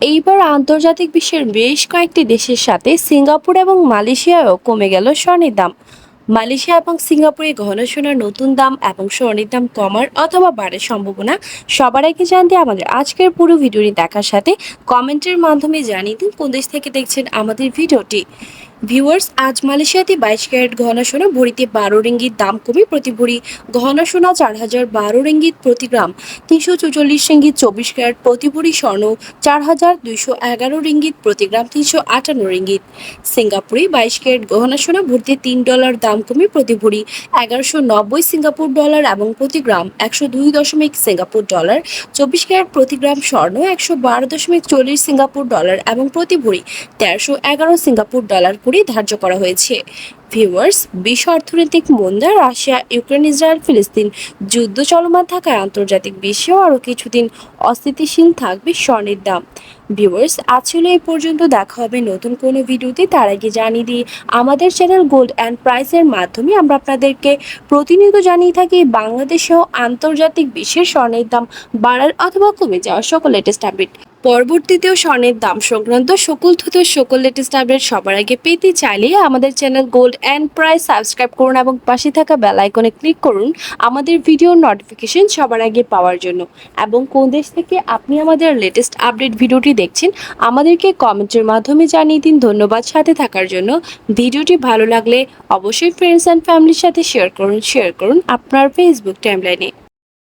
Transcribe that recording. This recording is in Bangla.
এইবার আন্তর্জাতিক বিশ্বের বেশ কয়েকটি দেশের সাথে সিঙ্গাপুর এবং মালয়েশিয়ায়ও কমে গেল স্বর্ণের দাম। মালয়েশিয়া এবং সিঙ্গাপুরে গহনা সোনার নতুন দাম এবং স্বর্ণের দাম কমার অথবা বাড়ার সম্ভাবনা সবার আগে জানতে আমাদের আজকের পুরো ভিডিওটি দেখার সাথে কমেন্টের মাধ্যমে জানিয়ে দিন কোন দেশ থেকে দেখছেন আমাদের ভিডিওটি। ভিউয়ার্স আজ মালয়েশিয়াতে বাইশ ক্যারেট গহনা সোনা ভরিতে বারো রিঙ্গিত দাম কমে প্রতি ভরি গহনা সোনা চার হাজার বারো রিঙ্গিত প্রতি গ্রাম। তিনশো চৌচল্লিশ রিঙ্গিত চব্বিশ ক্যারেট প্রতি ভরি স্বর্ণ চার হাজার দুইশো এগারো রিঙ্গিত প্রতি গ্রাম তিনশো আটান্ন রিঙ্গিত। সিঙ্গাপুরে বাইশ ক্যারেট গহনা সোনা ভর্তি তিন ডলার দাম কমে প্রতি ভরি এগারোশো নব্বই সিঙ্গাপুর ডলার এবং প্রতি গ্রাম একশো দুই দশমিক সিঙ্গাপুর ডলার, চব্বিশ ক্যারেট প্রতি গ্রাম স্বর্ণ একশো বারো দশমিক চল্লিশ সিঙ্গাপুর ডলার এবং প্রতি ভরি তেরোশো এগারো সিঙ্গাপুর ডলার করে ধার্য করা হয়েছে। ভিউয়ার্স, বিশ্ব অর্থনৈতিক মন্দা রাশিয়া, ইউক্রেন, ইসরায়েল, ফিলিস্তিন যুদ্ধ চলমান থাকায় আন্তর্জাতিক বিশ্বেও আরও কিছুদিন অস্থিতিশীল থাকবে স্বর্ণের দাম। ভিউয়ার্স, আজ ছিল এই পর্যন্ত, দেখা হবে নতুন কোনো ভিডিওতে। তার আগে জানিয়ে দিই, আমাদের চ্যানেল গোল্ড অ্যান্ড প্রাইসের মাধ্যমে আমরা আপনাদেরকে প্রতিনিয়ত জানিয়ে থাকি বাংলাদেশেও আন্তর্জাতিক বিশ্বের স্বর্ণের দাম বাড়ার অথবা কমে যাওয়ার সকল লেটেস্ট আপডেট পরবর্তীতেও স্বর্ণের দাম সংক্রান্ত সকল তথ্য, সকল লেটেস্ট আপডেট সবার আগে পেতে চাইলে আমাদের চ্যানেল গোল্ড অ্যান্ড প্রায় সাবস্ক্রাইব করুন এবং পাশে থাকা বেল আইকনে ক্লিক করুন আমাদের ভিডিও নোটিফিকেশন সবার আগে পাওয়ার জন্য। এবং কোন দেশ থেকে আপনি আমাদের লেটেস্ট আপডেট ভিডিওটি দেখছেন, আমাদেরকে কমেন্টের মাধ্যমে জানিয়ে দিন। ধন্যবাদ সাথে থাকার জন্য। ভিডিওটি ভালো লাগলে অবশ্যই ফ্রেন্ডস অ্যান্ড ফ্যামিলির সাথে শেয়ার করুন শেয়ার করুন আপনার ফেসবুক টাইমলাইনে